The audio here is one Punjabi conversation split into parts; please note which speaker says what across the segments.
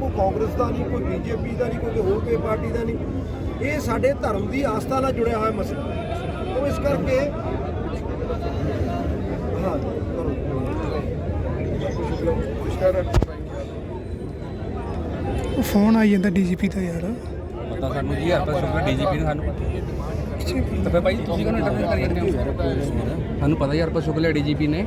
Speaker 1: ਕੋਈ ਕਾਂਗਰਸ ਦਾ ਨਹੀਂ ਕੋਈ ਬੀਜੇਪੀ ਦਾ ਨਹੀਂ ਕੋਈ ਹੋਰ ਕੋਈ ਪਾਰਟੀ ਦਾ ਨਹੀਂ। ਇਹ ਸਾਡੇ ਧਰਮ ਦੀ ਆਸਥਾ ਨਾਲ ਜੁੜਿਆ ਹੋਇਆ ਮਸਲਾ। ਉਹ ਇਸ ਕਰਕੇ ਹਾਂ ਕਰੋ।
Speaker 2: ਉਹ ਫੋਨ ਆਈ ਜਾਂਦਾ ਡੀਜੀਪੀ ਦਾ ਯਾਰ।
Speaker 3: ਪਤਾ ਸਾਨੂੰ ਜੀ ਆਪਾਂ ਸੁਪਰ ਡੀਜੀਪੀ ਨੇ ਸਾਨੂੰ ਪਤਾ ਤਾਂ ਭਾਈ ਤੁਸੀਂ ਕਿਉਂ ਇੰਟਰਵਿਊ ਕਰੀ ਜਾਂਦੇ ਹੋ ਸਾਨੂੰ ਪਤਾ ਯਾਰ ਆਪਾਂ ਸ਼ੁਕਲੇ ਡੀਜੀਪੀ ਨੇ।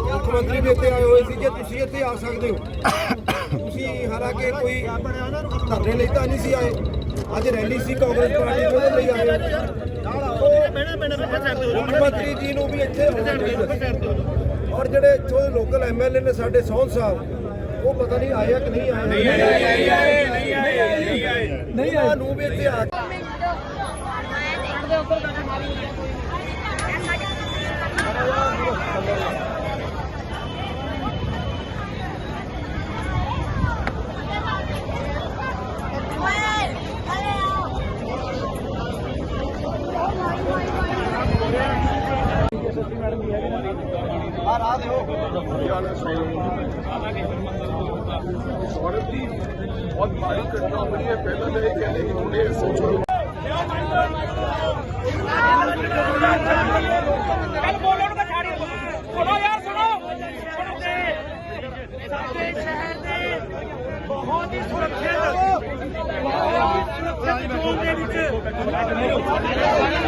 Speaker 1: ਮੁੱਖ ਮੰਤਰੀ ਵੀ ਇੱਥੇ ਆਏ ਹੋਏ ਸੀ ਕਿ ਤੁਸੀਂ ਇੱਥੇ ਆ ਸਕਦੇ ਹੋ। ਤੁਸੀਂ ਹਾਲਾਂਕਿ ਕੋਈ ਧਰਨੇ ਲਈ ਤਾਂ ਨਹੀਂ ਸੀ ਆਏ। ਅੱਜ ਰੈਲੀ ਸੀ ਕਾਂਗਰਸ ਪਾਰਟੀ ਦੇ ਲਈ ਆਏ ਹੋ। ਮੁੱਖ ਮੰਤਰੀ ਜੀ ਨੂੰ ਵੀ ਇੱਥੇ ਆਉਣਾ ਚਾਹੀਦਾ ਔਰ ਜਿਹੜੇ ਇੱਥੋਂ ਲੋਕਲ ਐਮਐਲਏ ਨੇ ਸਾਡੇ ਸੌਨ ਸਾਹਿਬ ਉਹ ਪਤਾ ਨਹੀਂ ਆਏ ਆ ਕਿ ਨਹੀਂ ਆਏ ਨਹੀਂ ਆਏ ਨਹੀਂ ਆਏ ਨਹੀਂ ਆਏ ਨਹੀਂ ਆਏ। ਨੂੰ ਵੀ ਇੱਥੇ ਆ
Speaker 4: बहुत भारी घटना हो रही है पहला मैं ये कहने की मुझे सोचो
Speaker 5: ਕੱਲ ਬੋਲਣ ਦਾ ਛਾੜੀ ਸੁਣੋ ਯਾਰ ਸੁਣੋ ਸੁਣੋ ਸਾਡੇ ਸ਼ਹਿਰ ਦੇ ਬਹੁਤ ਹੀ ਸੁਰੱਖਿਅਤ ਬਹੁਤ ਹੀ ਸੁਰੱਖਿਅਤ ਜ਼ੋਨ ਦੇ ਵਿੱਚ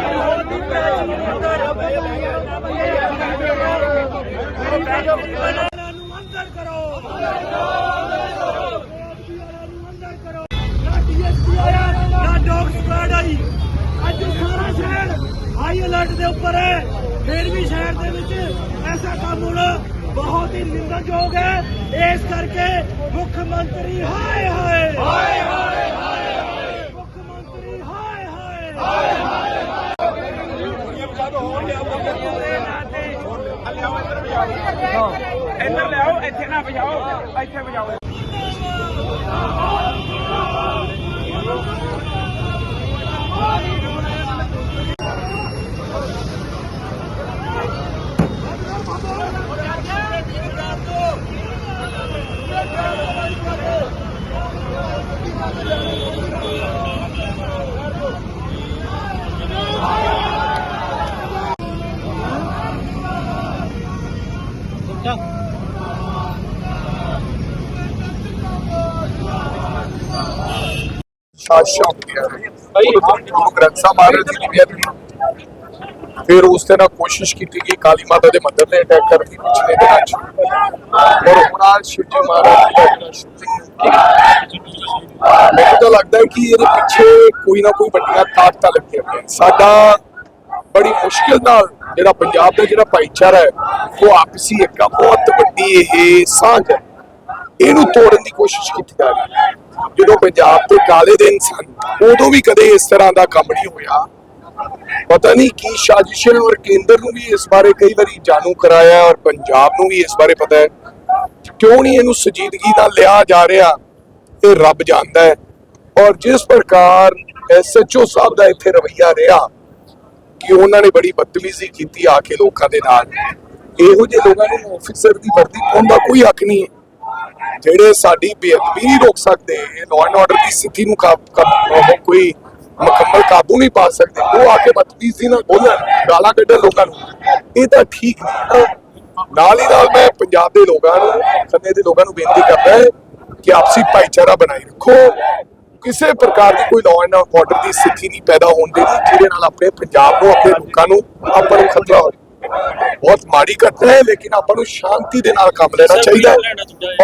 Speaker 5: ਬਹੁਤ ਹੀ ਪ੍ਰਾਚੀਨ ਮੰਦਰ ਨੂੰ ਅੰਦਰ ਕਰੋ ਸਕੁਆਡ ਆਈ। ਅੱਜ ਸਾਰਾ ਸ਼ਹਿਰ ਹਾਈ ਅਲਰਟ ਦੇ ਉੱਪਰ ਹੈ। ਫਿਰ ਵੀ ਸ਼ਹਿਰ ਦੇ ਵਿੱਚ ਐਸਾ ਕੰਮ ਹੋਣਾ ਬਹੁਤ ਹੀ ਨਿੰਦਣਯੋਗ ਹੈ। ਇਸ ਕਰਕੇ ਮੁੱਖ ਮੰਤਰੀ ਹਾਏ ਹਾਏ। ਹਾਏ ਹਾਏ ਹਾਏ ਮੁੱਖ ਮੰਤਰੀ ਹਾਏ ਹਾਏ। ਹਾਏ ਹਾਏ ਇੱਧਰ ਲਿਆਓ ਇੱਥੇ ਨਾ ਵਜਾਓ ਇੱਥੇ ਵਜਾਓ।
Speaker 4: ਸਾਜ਼ਿਸ਼ਾਂ ਹੁੰਦੀਆਂ ਨੇ ਸਾਹਿਬ ਮਹਾਰਾਜ ਜੀ ਦੀ ਬੇਅਦਬੀ ਫਿਰ ਉਸ ਤੇ ਨਾਲ ਕੋਸ਼ਿਸ਼ ਕੀਤੀ ਗਈ ਕਾਲੀ ਮਾਤਾ ਦੇ ਮੰਦਿਰ ਤੇ ਅਟੈਕ ਕਰਨ ਦੀ ਪਿਛਲੇ ਦਿਨਾਂ ਚ। ਔਰ ਹੁਣ ਆ ਸ਼ਿਵ ਜੀ ਮਹਾਰਾਜ ਦਾ shooting ਮੈਨੂੰ ਤਾਂ ਲੱਗਦਾ ਹੈ ਕਿ ਇਹਦੇ ਪਿੱਛੇ ਕੋਈ ਨਾ ਕੋਈ ਵੱਡੀਆਂ ਤਾਕਤਾਂ ਲੱਗੀਆਂ ਹੋਈਆਂ ਨੇ। ਸਾਡਾ ਬੜੀ ਮੁਸ਼ਕਿਲ ਨਾਲ ਜਿਹੜਾ ਪੰਜਾਬ ਦਾ ਜਿਹੜਾ ਭਾਈਚਾਰਾ ਹੈ ਉਹ ਆਪਸੀ ਇੱਕ ਬਹੁਤ ਵੱਡੀ ਇਹ ਸਾਂਝ ਹੈ। ਇਹਨੂੰ ਤੋੜਨ ਦੀ ਕੋਸ਼ਿਸ਼ ਕੀਤੀ ਜਾ ਰਹੀ ਹੈ। ਜਦੋਂ ਪੰਜਾਬ ਤੇ ਕਾਲੇ ਦਿਨ ਸਨ, ਉਦੋਂ ਵੀ ਕਦੇ ਇਸ ਤਰ੍ਹਾਂ ਦਾ ਕੰਮ ਨਹੀਂ ਹੋਇਆ। ਪਤਾ ਨਹੀਂ ਕੀ ਸਾਜ਼ਿਸ਼ ਹੈ ਔਰ ਕੇਂਦਰ ਨੂੰ ਵੀ ਇਸ ਬਾਰੇ ਕਈ ਵਾਰੀ ਜਾਣੂ ਕਰਾਇਆ ਔਰ ਪੰਜਾਬ ਨੂੰ ਵੀ ਇਸ ਬਾਰੇ ਪਤਾ ਹੈ। ਕਿਉਂ ਨਹੀਂ ਇਹਨੂੰ ਸੰਜੀਦਗੀ ਨਾਲ ਲਿਆ ਜਾ ਰਿਹਾ? ਇਹ ਰੱਬ ਜਾਣਦਾ ਹੈ। ਔਰ ਜਿਸ ਪ੍ਰਕਾਰ ਐਸਐਚਓ ਸਾਹਿਬ ਦਾ ਇੱਥੇ ਰਵਈਆ ਰਿਹਾ, ਕਿ ਉਹਨਾਂ ਨੇ ਬੜੀ ਬਦਤਮੀਜ਼ੀ ਕੀਤੀ ਆ ਕੇ ਲੋਕਾਂ ਦੇ ਨਾਲ। ਇਹੋ ਜਿਹੇ ਲੋਕਾਂ ਨੂੰ ਆਫੀਸਰ ਦੀ ਵਰਦੀ ਪਾਉਣ ਦਾ ਕੋਈ ਹੱਕ ਨਹੀਂ ਹੈ। ਜਿਹੜੇ ਸਾਡੀ ਬੇਅਦਬੀ ਨਹੀਂ ਰੋਕ ਸਕਦੇ ਲਾਅ ਐਂਡ ਆਰਡਰ ਦੀ ਸਥਿਤੀ ਨੂੰ ਕੋਈ ਮੁਕੰਮਲ ਕਾਬੂ ਨਹੀਂ ਪਾ ਸਕਦੇ, ਉਹ ਆ ਕੇ ਬਦਤਮੀਜ਼ੀ ਨਾਲ ਬੋਲਣ ਗਾਲਾਂ ਕੱਢਣ ਲੋਕਾਂ ਨੂੰ। ਇਹ ਤਾਂ ਠੀਕ ਨਹੀਂ ਨਾਲ ਹੀ ਨਾਲ ਮੈਂ ਪੰਜਾਬ ਦੇ ਲੋਕਾਂ ਨੂੰ, ਖੰਨੇ ਦੇ ਲੋਕਾਂ ਨੂੰ ਬੇਨਤੀ ਕਰਦਾ ਹੈ ਕਿ ਆਪਸੀ ਭਾਈਚਾਰਾ ਬਣਾਈ ਰੱਖੋ। ਕਿਸੇ ਪ੍ਰਕਾਰ ਦੀ ਕੋਈ ਲਾਅ ਐਂਡ ਆਰਡਰ ਦੀ ਸਥਿਤੀ ਨਹੀਂ ਪੈਦਾ ਹੋਣ ਦੇਣੀ, ਜਿਹਦੇ ਨਾਲ ਆਪਣੇ ਪੰਜਾਬ ਨੂੰ, ਆਪਣੇ ਲੋਕਾਂ ਨੂੰ ਆਪਾਂ ਨੂੰ ਖਤਰਾ ਹੋਵੇ। ਬਹੁਤ ਮਾੜੀ ਘਟਨਾ ਹੈ ਲੇਕਿਨ ਆਪਾਂ ਨੂੰ ਸ਼ਾਂਤੀ ਦੇ ਨਾਲ ਕੰਮ ਲੈਣਾ ਚਾਹੀਦਾ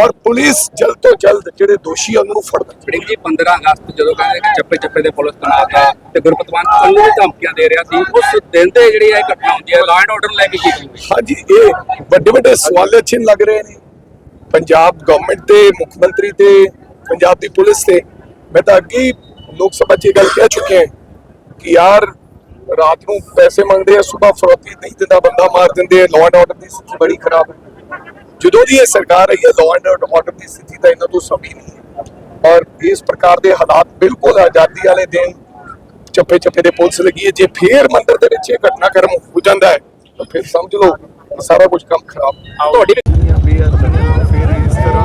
Speaker 4: ਔਰ ਪੁਲਿਸ ਜਲਦ ਤੋਂ ਜਲਦ ਜਿਹੜੇ ਦੋਸ਼ੀ ਆ ਉਹਨਾਂ ਨੂੰ ਫੜਨਾ
Speaker 3: ਫੜਿੰਗ ਜੀ 15 ਅਗਸਤ ਜਦੋਂ ਕਹਿੰਦੇ ਕਿ ਚੱਪੇ ਚੱਪੇ ਦੇ ਪੁਲਿਸ ਤਨਾਤ ਤੇ ਗੁਰਪਤਵੰਤ ਸਿੰਘ ਨੂੰ ਵੀ ਧਮਕੀਆਂ ਦੇ ਰਿਹਾ ਸੀ ਉਸ ਦਿਨ ਤੇ ਜਿਹੜੀ ਇਹ ਘਟਨਾ ਹੁੰਦੀ ਹੈ ਲਾਅ ਐਂਡ ਆਰਡਰ ਲੈ ਕੇ ਕੀ
Speaker 4: ਹਾਂਜੀ ਇਹ ਵੱਡੇ ਵੱਡੇ ਸਵਾਲ ਚਿੰਨ੍ਹ ਲੱਗ ਰਹੇ ਨੇ।
Speaker 6: ਪੰਜਾਬ ਗਵਰਨਮੈਂਟ ਤੇ ਮੁੱਖ ਮੰਤਰੀ ਤੇ ਪੰਜਾਬ ਦੀ ਪੁਲਿਸ ਤੇ। ਮੈਂ ਤਾਂ ਅੱਗੇ ਲੋਕ ਸਭਾ 'ਚ ਇਹ ਗੱਲ ਕਹਿ ਚੁੱਕਿਆ ਕਿ ਯਾਰ ਰਾਤ ਨੂੰ ਪੈਸੇ ਮੰਗਦੇ ਆ ਸਵੇਰ ਫਰੋਤੀ ਨਹੀਂ ਦਿੰਦਾ ਬੰਦਾ ਮਾਰ ਦਿੰਦੇ ਆ ਲਾਅ ਐਂਡ ਆਰਡਰ ਦੀ ਸਥਿਤੀ ਬੜੀ ਖਰਾਬ ਹੈ। ਜਦੋਂ ਦੀ ਇਹ ਸਰਕਾਰ ਆਈ ਹੈ ਲਾਅ ਐਂਡ ਆਰਡਰ ਦੀ ਸਥਿਤੀ ਤਾਂ ਇਹਨਾਂ ਤੋਂ ਸਭੀ ਨਹੀਂ ਹੈ ਔਰ ਇਸ ਪ੍ਰਕਾਰ ਦੇ ਹਾਲਾਤ ਬਿਲਕੁਲ ਆਜ਼ਾਦੀ ਵਾਲੇ ਦਿਨ ਚੱਪੇ ਚੱਪੇ ਦੇ ਪੁਲਿਸ ਲੱਗੀ ਹੈ। ਜੇ ਫੇਰ ਮੰਦਰ ਦੇ ਵਿੱਚ ਇਹ ਘਟਨਾਕ੍ਰਮ ਹੋ ਜਾਂਦਾ ਹੈ ਤਾਂ ਫਿਰ ਸਮਝ ਲਓ ਸਾਰਾ ਕੁਝ ਕੰਮ ਖਰਾਬ ਤੁਹਾਡੀ
Speaker 4: ਫਿਰ ਇਸ ਤਰ੍ਹਾਂ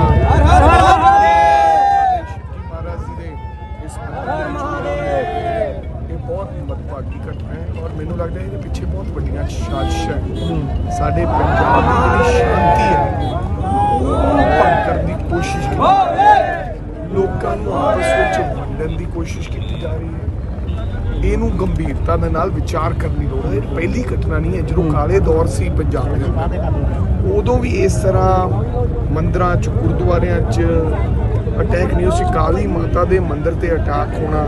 Speaker 4: ਮਹਾਰਾਜ ਜੀ ਦੇ ਇਸ ਮੰਦਿਰ ਦੇ ਵਿੱਚ ਇਹ ਬਹੁਤ ਮਦਭਾਗੀ ਘਟਨਾ ਹੈ ਔਰ ਮੈਨੂੰ ਲੱਗਦਾ ਹੈ ਇਹਦੇ ਪਿੱਛੇ ਬਹੁਤ ਸਾਡੇ ਪੰਜਾਬ ਦੀ ਜਿਹੜੀ ਸ਼ਾਂਤੀ ਹੈ ਉਹ ਭੰਗ ਕਰਨ ਦੀ ਕੋਸ਼ਿਸ਼ ਕੀਤੀ ਜਾ ਰਹੀ ਹੈ। ਲੋਕਾਂ ਨੂੰ ਆਪਸ ਵਿੱਚ ਵੰਡਣ ਦੀ ਕੋਸ਼ਿਸ਼ ਕੀਤੀ ਜਾ ਰਹੀ ਹੈ। ਇਹਨੂੰ ਗੰਭੀਰਤਾ ਦੇ ਨਾਲ ਵਿਚਾਰ ਕਰਨ ਦੀ ਲੋੜ ਹੈ। ਇਹ ਪਹਿਲੀ ਘਟਨਾ ਨਹੀਂ ਹੈ, ਜਦੋਂ ਕਾਲੇ ਦੌਰ ਸੀ ਪੰਜਾਬ ਦੇ ਅੰਦਰ। ਉਦੋਂ ਵੀ ਇਸ ਤਰ੍ਹਾਂ ਮੰਦਰਾਂ 'ਚ, ਗੁਰਦੁਆਰਿਆਂ 'ਚ ਅਟੈਕ ਨਹੀਂ ਹੋਈ ਸੀ। ਕਾਲੀ ਮਾਤਾ ਦੇ ਮੰਦਿਰ ਤੇ ਅਟੈਕ ਹੋਣਾ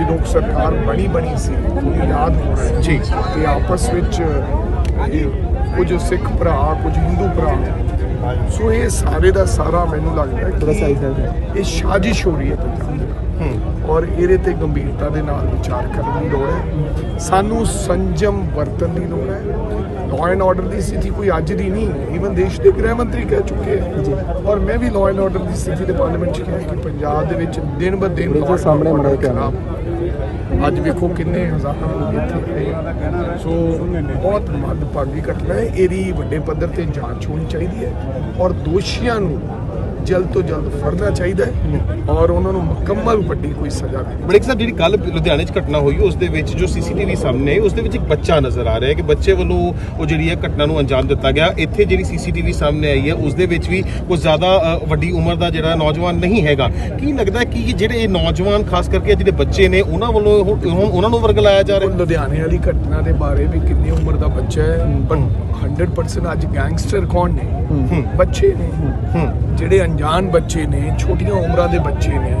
Speaker 4: ਜਦੋਂ ਸਰਕਾਰ ਬਣੀ ਬਣੀ ਸੀ ਯਾਦ ਹੋਣਾ ਜੀ। ਕਿ ਆਪਸ ਵਿੱਚ ਕੁਝ ਸਿੱਖ ਭਰਾ ਕੁਝ ਹਿੰਦੂ ਭਰਾ। ਸੋ ਇਹ ਸਾਰੇ ਦਾ ਸਾਰਾ ਮੈਨੂੰ ਲੱਗਦਾ ਹੈ ਇਹ ਸਾਜ਼ਿਸ਼ ਹੋ ਰਹੀ ਹੈ ਪੰਜਾਬ ਦੇ। ਔਰ ਇਹਦੇ ਤੇ ਗੰਭੀਰਤਾ ਦੇ ਨਾਲ ਵਿਚਾਰ ਕਰਨ ਦੀ ਲੋੜ ਹੈ। ਸਾਨੂੰ ਸੰਜਮ ਵਰਤਨ ਦੀ ਲੋੜ ਹੈ। ਲਾਅ ਐਂਡ ਆਰਡਰ ਦੀ ਸਥਿਤੀ ਕੋਈ ਅੱਜ ਦੀ ਨਹੀਂ ਈਵਨ ਦੇਸ਼ ਦੇ ਗ੍ਰਹਿ ਮੰਤਰੀ ਕਹਿ ਚੁੱਕੇ ਹੈ। ਔਰ ਮੈਂ ਵੀ ਲਾਅ ਐਂਡ ਆਰਡਰ ਦੀ ਸਥਿਤੀ ਦੇ ਪਾਰਲੀਮੈਂਟ 'ਚ ਕਿਹਾ ਕਿ ਪੰਜਾਬ ਦੇ ਵਿੱਚ ਦਿਨ ਬ ਦਿਨ
Speaker 7: ਸਾਹਮਣੇ ਕਰ
Speaker 4: ਖਰਾਬ ਅੱਜ ਵੇਖੋ ਕਿੰਨੇ ਹਜ਼ਾਰਾਂ ਲੋਕ ਇੱਥੇ ਆਏ ਸੋ ਬਹੁਤ ਮੰਦਭਾਗੀ ਘਟਨਾ ਹੈ। ਇਹਦੀ ਵੱਡੇ ਪੱਧਰ ਤੇ ਜਾਂਚ ਹੋਣੀ ਚਾਹੀਦੀ ਹੈ ਔਰ ਦੋਸ਼ੀਆਂ ਨੂੰ ਜਲਦ ਤੋਂ ਜਲਦ ਫੜਨਾ ਚਾਹੀਦਾ ਹੈ ਔਰ ਉਹਨਾਂ ਨੂੰ ਮੁਕੰਮਲ ਵੱਡੀ ਕੋਈ ਸਜ਼ਾ ਦੇਣੀ
Speaker 8: ਬੜੇਕ ਸਾਹਿਬ ਜਿਹੜੀ ਕੱਲ ਲੁਧਿਆਣੇ 'ਚ ਘਟਨਾ ਹੋਈ ਉਸ ਦੇ ਵਿੱਚ ਜੋ ਸੀਸੀਟੀਵੀ ਸਾਹਮਣੇ ਉਸ ਦੇ ਵਿੱਚ ਇੱਕ ਬੱਚਾ ਨਜ਼ਰ ਆ ਰਿਹਾ ਹੈ ਕਿ ਬੱਚੇ ਵੱਲੋਂ ਉਹ ਜਿਹੜੀ ਹੈ ਘਟਨਾ ਨੂੰ ਅੰਜਾਮ ਦਿੱਤਾ ਗਿਆ। ਇੱਥੇ ਜਿਹੜੀ ਸੀਸੀਟੀਵੀ ਸਾਹਮਣੇ ਆਈ ਹੈ ਉਸ ਦੇ ਵਿੱਚ ਵੀ ਕੁਝ ਜ਼ਿਆਦਾ ਵੱਡੀ ਉਮਰ ਦਾ ਜਿਹੜਾ ਨੌਜਵਾਨ ਨਹੀਂ ਹੈਗਾ। ਕੀ ਲੱਗਦਾ ਕਿ ਜਿਹੜੇ ਇਹ ਨੌਜਵਾਨ ਖਾਸ ਕਰਕੇ ਜਿਹੜੇ ਬੱਚੇ ਨੇ ਉਹਨਾਂ ਵੱਲੋਂ ਉਹ- ਉਹ- ਉਹਨਾਂ ਨੂੰ ਵਰਗਲਾਇਆ ਜਾ ਰਿਹਾ
Speaker 4: ਲੁਧਿਆਣੇ ਵਾਲੀ ਘਟਨਾ ਦੇ ਬਾਰੇ ਵੀ ਕਿੰਨੀ ਉਮਰ ਦਾ ਬੱਚਾ ਹੈ ਪਰ 100% ਅੱਜ ਗੈਂਗਸਟਰ ਕੌਣ ਨੇ? ਬੱਚੇ ਨੇ। ਜਿਹੜੇ ਅਣਜਾਣ ਬੱਚੇ ਨੇ ਛੋਟੀਆਂ ਉਮਰਾਂ ਦੇ ਬੱਚੇ ਨੇ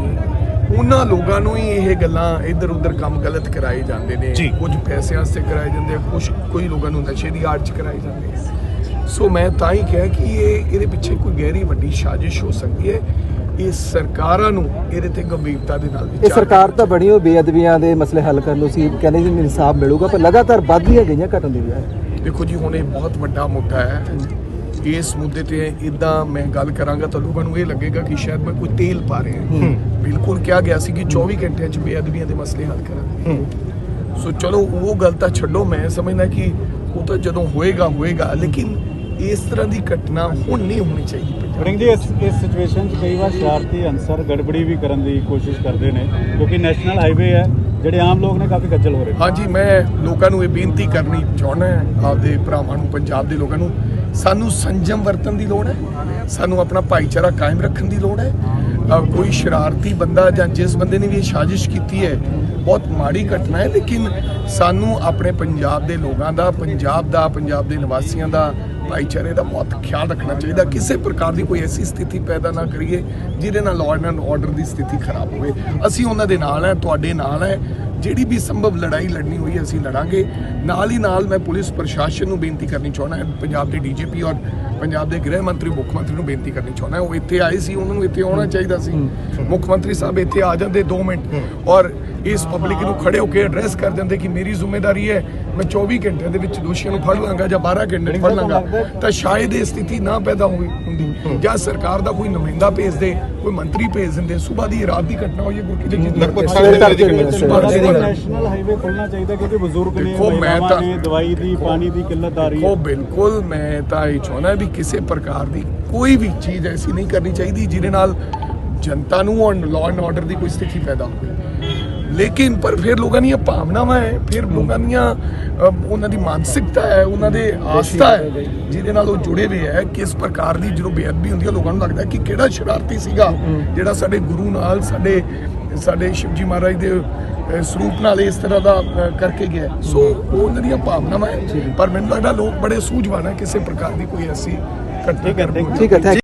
Speaker 4: ਉਹਨਾਂ ਲੋਕਾਂ ਨੂੰ ਹੀ ਇਹ ਗੱਲਾਂ ਇੱਧਰ ਉੱਧਰ ਕੰਮ ਗਲਤ ਕਰਾਏ ਜਾਂਦੇ ਨੇ। ਕੁਝ ਪੈਸਿਆਂ ਵਾਸਤੇ ਕਰਾਏ ਜਾਂਦੇ ਆ ਕੁਝ ਕੋਈ ਲੋਕਾਂ ਨੂੰ ਨਸ਼ੇ ਦੀ ਆੜ ਚ ਕਰਾਏ ਜਾਂਦੇ ਆ। ਸੋ ਮੈਂ ਤਾਂ ਹੀ ਕਿਹਾ ਕਿ ਇਹ ਇਹਦੇ ਪਿੱਛੇ ਕੋਈ ਗਹਿਰੀ ਵੱਡੀ ਸਾਜ਼ਿਸ਼ ਹੋ ਸਕਦੀ ਹੈ। ਇਹ ਸਰਕਾਰਾਂ ਨੂੰ ਇਹਦੇ ਤੇ ਗੰਭੀਰਤਾ ਦੇ ਨਾਲ
Speaker 7: ਇਹ
Speaker 4: ਵਿਚਾਰ
Speaker 7: ਸਰਕਾਰ ਤਾਂ ਬਣੀ ਹੋ ਬੇਅਦਬੀਆਂ ਦੇ ਮਸਲੇ ਹੱਲ ਕਰਨ ਨੂੰ ਸੀ ਕਹਿੰਦੇ ਸੀ ਇਨਸਾਫ ਮਿਲੂਗਾ ਪਰ ਲਗਾਤਾਰ ਵੱਧਦੀਆਂ ਗਈਆਂ ਘਟਣ ਦੀ ਬਜਾਏ
Speaker 4: ਦੇਖੋ ਜੀ ਹੁਣ ਇਹ ਬਹੁਤ ਵੱਡਾ ਮੁੱਦਾ ਹੈ। ਇਸ ਮੁੱਦੇ ਤੇ ਇਦਾਂ ਮੈਂ ਗੱਲ ਕਰਾਂਗਾ ਤਾਂ ਲੋਕਾਂ ਨੂੰ ਇਹ ਲੱਗੇਗਾ ਕਿ ਸ਼ਾਇਦ ਮੈਂ ਕੋਈ ਤੇਲ ਪਾ ਰਿਹਾ ਬਿਲਕੁਲ ਕਿਹਾ ਗਿਆ ਸੀ ਕਿ 24 ਘੰਟਿਆਂ 'ਚ ਬੇਅਦਬੀਆਂ ਦੇ ਮਸਲੇ ਹੱਲ ਕਰਾਂਗੇ ਸੋ ਚਲੋ ਉਹ ਗੱਲ ਤਾਂ ਛੱਡੋ ਮੈਂ ਸਮਝਦਾ ਕਿ ਉਹ ਤਾਂ ਜਦੋਂ ਹੋਏਗਾ ਹੋਏਗਾ ਲੇਕਿਨ ਇਸ ਤਰ੍ਹਾਂ ਦੀ ਘਟਨਾ ਹੁਣ ਨਹੀਂ ਹੋਣੀ ਚਾਹੀਦੀ
Speaker 9: ਵੜਿੰਗ ਜੀ ਇਸ ਇਸ ਸਿਚੁਏਸ਼ਨ 'ਚ ਕਈ ਵਾਰ ਸ਼ਰਾਰਤੀ ਅਨਸਰ ਗੜਬੜੀ ਵੀ ਕਰਨ ਦੀ ਕੋਸ਼ਿਸ਼ ਕਰਦੇ ਨੇ ਕਿਉਂਕਿ ਨੈਸ਼ਨਲ ਹਾਈਵੇ ਹੈ ਜਿਹੜੇ ਆਮ ਲੋਕ ਨੇ ਕਾਫੀ ਖੱਜਲ ਹੋ ਰਹੇ
Speaker 4: ਹਾਂਜੀ, ਮੈਂ ਲੋਕਾਂ ਨੂੰ ਇਹ ਬੇਨਤੀ ਕਰਨੀ ਚਾਹੁੰਦਾ ਆਪਦੇ ਭਰਾਵਾਂ ਨੂੰ, ਪੰਜਾਬ ਦੇ ਲੋਕਾਂ ਨੂੰ। ਸਾਨੂੰ ਸੰਜਮ ਵਰਤਨ ਦੀ ਲੋੜ ਹੈ, ਸਾਨੂੰ ਆਪਣਾ ਭਾਈਚਾਰਾ ਕਾਇਮ ਰੱਖਣ ਦੀ ਲੋੜ ਹੈ। ਕੋਈ ਸ਼ਰਾਰਤੀ ਬੰਦਾ ਜਾਂ ਜਿਸ ਬੰਦੇ ਨੇ ਵੀ ਇਹ ਸਾਜ਼ਿਸ਼ ਕੀਤੀ ਹੈ, ਬਹੁਤ ਮਾੜੀ ਘਟਨਾ ਹੈ, ਲੇਕਿਨ ਸਾਨੂੰ ਆਪਣੇ ਪੰਜਾਬ ਦੇ ਲੋਕਾਂ ਦਾ, ਪੰਜਾਬ ਦਾ, ਪੰਜਾਬ ਦੇ ਨਿਵਾਸੀਆਂ ਦਾ ਭਾਈਚਾਰੇ ਦਾ ਬਹੁਤ ਖਿਆਲ ਰੱਖਣਾ ਚਾਹੀਦਾ, ਕਿਸੇ ਪ੍ਰਕਾਰ ਦੀ ਕੋਈ ਐਸੀ ਸਥਿਤੀ ਪੈਦਾ ਨਾ ਕਰੀਏ ਜਿਹਦੇ ਨਾਲ ਲਾਅ ਐਂਡ ਆਰਡਰ ਦੀ ਸਥਿਤੀ ਖਰਾਬ ਹੋਵੇ। ਅਸੀਂ ਉਹਨਾਂ ਦੇ ਨਾਲ ਹੈ, ਤੁਹਾਡੇ ਨਾਲ ਹੈ। ਜਿਹੜੀ ਵੀ ਸੰਭਵ ਲੜਾਈ ਲੜਨੀ ਹੋਈ ਅਸੀਂ ਲੜਾਂਗੇ। ਨਾਲ ਹੀ ਨਾਲ ਮੈਂ ਪੁਲਿਸ ਪ੍ਰਸ਼ਾਸਨ ਨੂੰ ਬੇਨਤੀ ਕਰਨੀ ਚਾਹੁੰਦਾ ਹਾਂ ਪੰਜਾਬ ਦੇ ਡੀਜੀਪੀ ਔਰ ਪੰਜਾਬ ਦੇ ਗ੍ਰਹਿ ਮੰਤਰੀ ਮੁੱਖ ਮੰਤਰੀ ਨੂੰ ਬੇਨਤੀ ਕਰਨੀ ਚਾਹੁੰਦਾ ਹਾਂ। ਉਹ ਇੱਥੇ ਆਏ ਸੀ ਉਹਨਾਂ ਨੂੰ ਇੱਥੇ ਆਉਣਾ ਚਾਹੀਦਾ ਸੀ। ਮੁੱਖ ਮੰਤਰੀ ਸਾਹਿਬ ਇੱਥੇ ਆ ਜਾਂਦੇ 2 ਮਿੰਟ। ਔਰ ਇਸ ਪਬਲਿਕ ਨੂੰ ਖੜੇ ਹੋ ਕੇ ਐਡਰੈਸ ਕਰ ਦਿੰਦੇ ਕਿ ਮੇਰੀ ਜ਼ਿੰਮੇਵਾਰੀ ਹੈ ਮੈਂ 24 ਘੰਟਿਆਂ ਦੇ ਵਿੱਚ ਦੋਸ਼ੀਆਂ ਨੂੰ ਫੜ ਲਾਂਗਾ ਜਾਂ 12 ਘੰਟੇ ਫੜ ਲਾਂਗਾ ਤਾਂ ਸ਼ਾਇਦ ਇਹ ਸਥਿਤੀ ਨਾ ਪੈਦਾ ਹੋਈ ਹੁੰਦੀ ਜਾਂ ਸਰਕਾਰ ਦਾ ਕੋਈ ਨੁਮਾਇੰਦਾ ਭੇਜ ਦੇ ਕੋਈ ਮੰਤਰੀ ਭੇਜ ਦਿੰਦੇ। ਸਵੇਰ ਦੀ ਰਾਤ ਦੀ ਘਟਨਾ ਹੋਈ ਹੈ ਗੁਰਕੀ ਜੀ
Speaker 8: ਲਗਭਗ
Speaker 7: ਸਾਰੇ ਧਰਤੀ ਦੇ ਵਿੱਚ
Speaker 4: ਸੁਭਾਅ ਦੀ ਘਟਨਾ।
Speaker 9: ਨੈਸ਼ਨਲ ਹਾਈਵੇ ਖੋਲਣਾ ਚਾਹੀਦਾ ਕਿਉਂਕਿ ਬਜ਼ੁਰਗ ਨੇ
Speaker 4: ਦੇਖੋ, ਮੈਂ
Speaker 9: ਮਹਿਲਾਵਾਂ
Speaker 4: ਤਾਂ-
Speaker 9: ਨੇ ਦਵਾਈ ਦੀ ਪਾਣੀ ਦੀ ਕਿੱਲਤ ਆ ਰਹੀ
Speaker 4: ਉਹ
Speaker 9: ਹੈ
Speaker 4: ਬਿਲਕੁਲ ਮੈਂ ਤਾਂ ਇਹ ਚਾਹੁੰਦਾ ਵੀ ਕਿਸੇ ਪ੍ਰਕਾਰ ਦੀ ਕੋਈ ਵੀ ਚੀਜ਼ ਐਸੀ ਨਹੀਂ ਕਰਨੀ ਚਾਹੀਦੀ ਜਿਹਦੇ ਨਾਲ ਜਨਤਾ ਨੂੰ ਔਰ ਲਾਅ ਐਂਡ ਆਰਡਰ ਦੀ ਕੋਈ ਸਥਿਤੀ ਪੈਦਾ ਹੋਵੇ। ਲੇਕਿਨ ਪਰ ਫਿਰ ਲੋਕਾਂ ਦੀਆਂ ਭਾਵਨਾਵਾਂ ਹੈ ਫਿਰ ਲੋਕਾਂ ਦੀਆਂ ਉਹਨਾਂ ਦੀ ਮਾਨਸਿਕਤਾ ਹੈ ਉਹਨਾਂ ਦੇ ਆਸਥਾ ਹੈ ਜਿਹਦੇ ਨਾਲ ਉਹ ਜੁੜੇ ਹੋਏ ਹੈ ਕਿਸ ਪ੍ਰਕਾਰ ਦੀ ਜਦੋਂ ਬੇਅਦਬੀ ਹੁੰਦੀ ਹੈ ਲੋਕਾਂ ਨੂੰ ਲੱਗਦਾ ਹੈ ਕਿ ਕਿਹੜਾ ਸ਼ਰਾਰਤੀ ਸੀਗਾ ਜਿਹੜਾ ਸਾਡੇ ਗੁਰੂ ਨਾਲ ਸਾਡੇ ਸਾਡੇ ਸ਼ਿਵਜੀ ਮਹਾਰਾਜ ਦੇ ਸਰੂਪ ਨਾਲ ਇਸ ਤਰ੍ਹਾਂ ਦਾ ਕਰਕੇ ਗਿਆ। ਸੋ ਉਹ ਉਹਨਾਂ ਦੀਆਂ ਭਾਵਨਾਵਾਂ ਹੈ ਪਰ ਮੈਨੂੰ ਲੱਗਦਾ ਲੋਕ ਬੜੇ ਸੂਝਵਾਨ ਹੈ ਕਿਸੇ ਪ੍ਰਕਾਰ ਦੀ ਕੋਈ ਐਸੀ ਘਟਨਾ ਕਰਨ ਨੂੰ
Speaker 7: ਠੀਕ ਹੈ